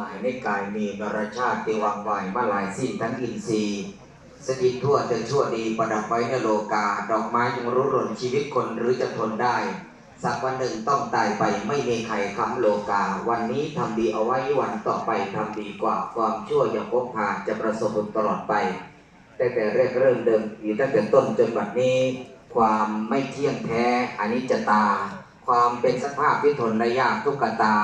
หมายในกายมีนรชาติติวังไหวมาลายสิ้นทั้งอินทรีย์สถิตทั่วเธอชั่วดีประดับไว้ในโลกา ดอกไม้จงรู้หล่นชีวิตคนหรือจะทนได้ สักวันหนึ่งต้องตายไปไม่มีใครค้ำโลกา วันนี้ทำดีเอาไว้วันต่อไปทำดีกว่าความชั่วอย่าพบพาจะประสบผลตลอดไปตั้งแต่แรกเริ่มเดิมอยู่ตั้งแต่ต้นจนบัดนี้ ความไม่เที่ยงแท้อันิจจตา ความเป็นสภาพที่ทนได้ยากทุกตา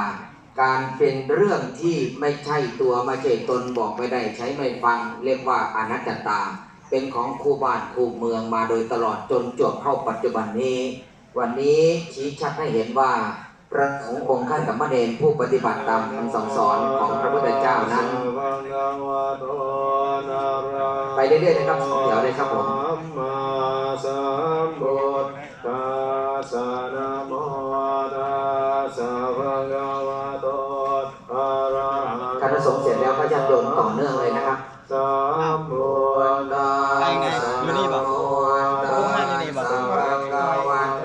การเป็นเรื่องที่ไม่ใช่ตัวไม่ใช่ตนบอกไม่ได้ใช้ไม่ฟัง เรียกว่าอนัตตา เป็นของครูบ้านครูเมืองมาโดยตลอดจนจบเข้าปัจจุบันนี้ วันนี้ชี้ชัดให้เห็นว่าพระสงฆ์องค์ข้ากับมเณรผู้ปฏิบัติตามคำสั่งสอนของพระพุทธเจ้านั้น ไปเรื่อยๆนะครับสองแถวเลยครับผม มเสร็จแล้วก็จะโยนต่อเนื่องเลยนะครับสัมพุทธัสไปไงสะอยู่นี่ปะนะโมโอ้มาที่นี่ปะ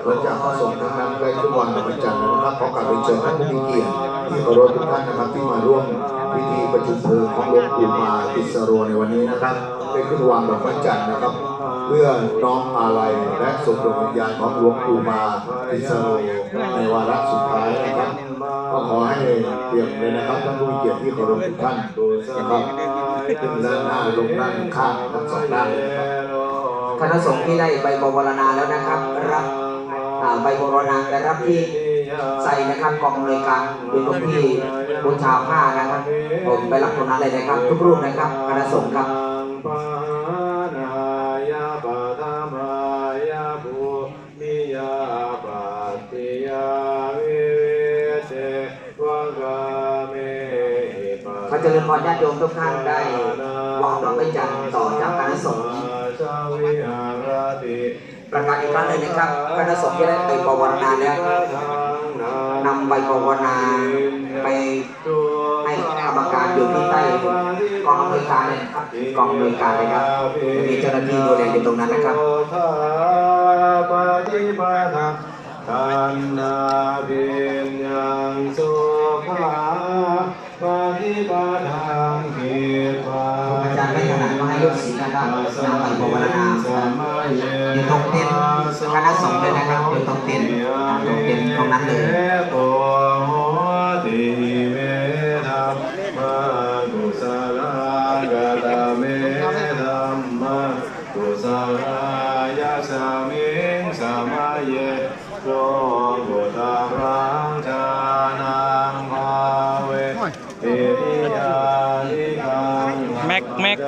หลังจากพระสงฆ์ทำงานไปทุกวันวันจันทร์นะครับขอกราบเรียนเชิญท่านผู้มีเกียรติที่เคารพทุกท่านนะครับที่มาร่วมพิธีประชุมเพลิงของหลวงปู่มาติสโรในวันนี้นะครับ ได้ขึ้นวางดอกไม้จันทร์นะครับ เพื่อน้อมอาลัยและส่งดวงวิญญาณของหลวงปู่มาติสโรในวาระสุดท้ายนะครับก็ขอให้เตรียมเลยนะครับท่านผู้เกียรติที่เคารพทุกท่านนะครับขึ้นด้านหน้าลงด้านข้างทั้งสองด้านเลยครับคณะสงฆ์ที่ได้ใบบวรณาแล้วนะครับ รับใบบวรณาและรับที่ใส่นะครับกองอำนวยการดูตรงที่บูชาผ้านะครับ ผมไปรับตรงนั้นเลยนะครับ ทุกรูปนะครับคณะสงฆ์ครับ ปานายาปะธรรมายาภูมิยาปัตติยาวิเวเสวกาเมขอเจริญพรญาติโยมทุกท่านได้วางดอกไม้จันทร์ต่อจากคณะสงฆ์ประกาศอีกครั้งหนึ่งนะครับคณะสงฆ์ที่ได้ใบบวรณาแล้วนำใบบวรณาไป รรมการอยู่ที่ใต้กองอำนวยการเลยนะครับกองอำนวยการเลยครับจะมีเจ้าหน้าที่ดูแลอยู่ตรงนั้นนะครับปฏิปทาทันนาเพียญยังสุขาปฏิปทางเกียรติอาจารย์ไม่ถนัดก็ให้ลูกศิษย์นะครับนำไปภาวนาอยู่ตรงเต็นท์คณะสงฆ์เลยนะครับอยู่ตรงเต็นท์ กุศลากตเมธรรมกุศลายาสามิงสามาเยโลกุตารังชานังภาเวติยานิกังแม็กแม็ก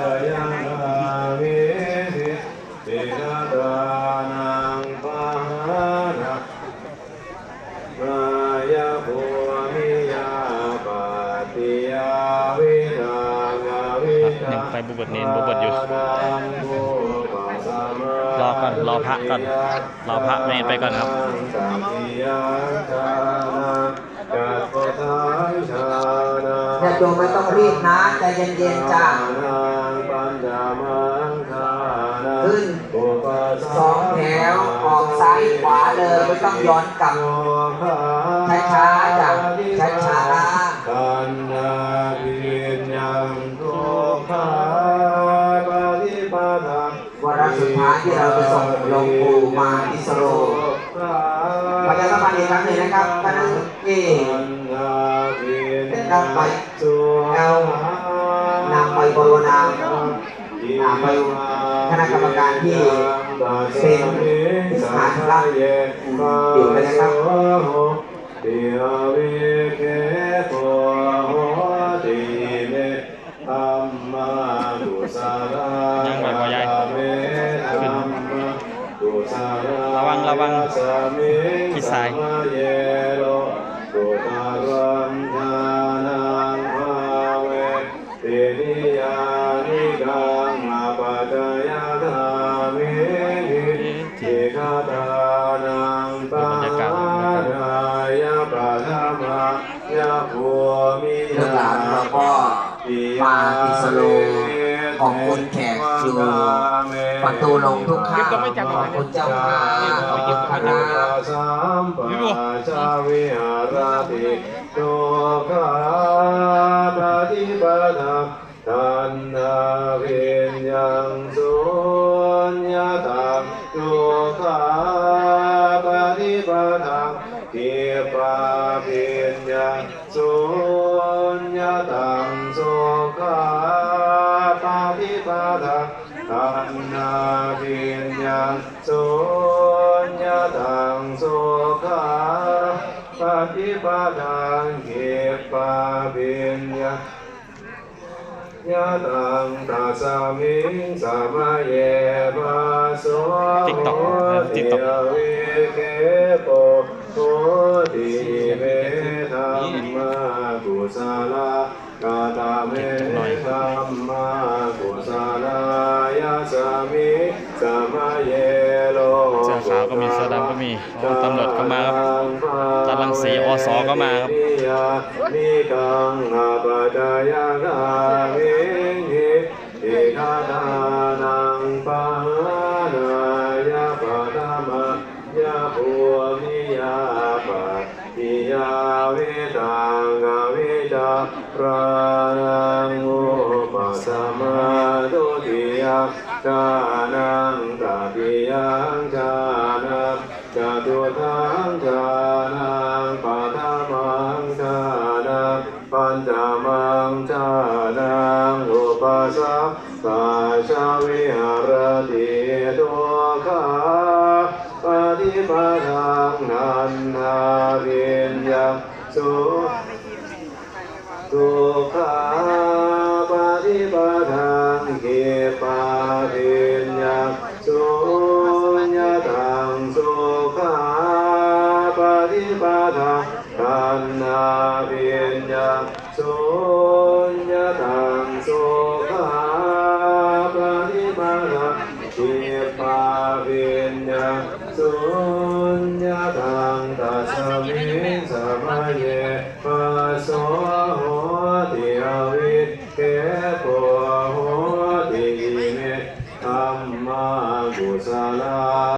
ทายังไปบุบดเนนบุบดอยู่ รอก่อน รอพระก่อน รอพระเนนไปก่อนครับญาติโยมไม่ต้องรีบนะใจเย็นๆจ้าขึ้นสองแถวออกซ้ายขวาเลยไม่ต้องย้อนกลับ ที่เราจะส่งหลวงปู่มาอิสโรประชาสัมพันธ์อีกครั้งหนึ่งนะครับคณะที่นำไปเอานำไปบรณาอ่าไปคณะกรรมการที่เป็นสาธารณะอยู่ไปนะครับ ระวังระวังพี่สายมมาเยโลตุตารัมทานังภาเวตินิยานิกังอา ประตูลงทุกข้างขอบคุณเจ้าค่ะขอบคุณพระนาสัมปัสสวิหารติโตคาปฏิปนาทันนาเวียนยังสุญญาตาโตคาปฏิปนาทิปาเวียนยังสุญญาตังโสคาปฏิปนา ทาอันนาวิญญาสุญญตังโสกาปาทิปาทังเกปาวิญญายะตังตัสสะมิงสะมะเยปะโส TikTok เออ TikTok ติยวิเกโปโพธิเวธัมมากุสาลากาตาเมธัมมา เยโลเสื้อขาวก็มีเสื้อดำก็มีโอ้ตำรวจก็มาครับตารังสีอสก็มาครับนิกังอาปะจายากามิหิเอกาทานังปังนายาปะธรรมยาภูมิยาปะปิยาวิตังกาวิจารานังอุปสัมมาตุติยาจานังตา มังจานังปัญจมังจานังอุปสัมปัชาวิหารติทุกขาปฏิปทางนันนาวิญญาสุทุกขาปฏิปทานเกปา ปฏิปทานทันนาเวียนยังสุญญตัง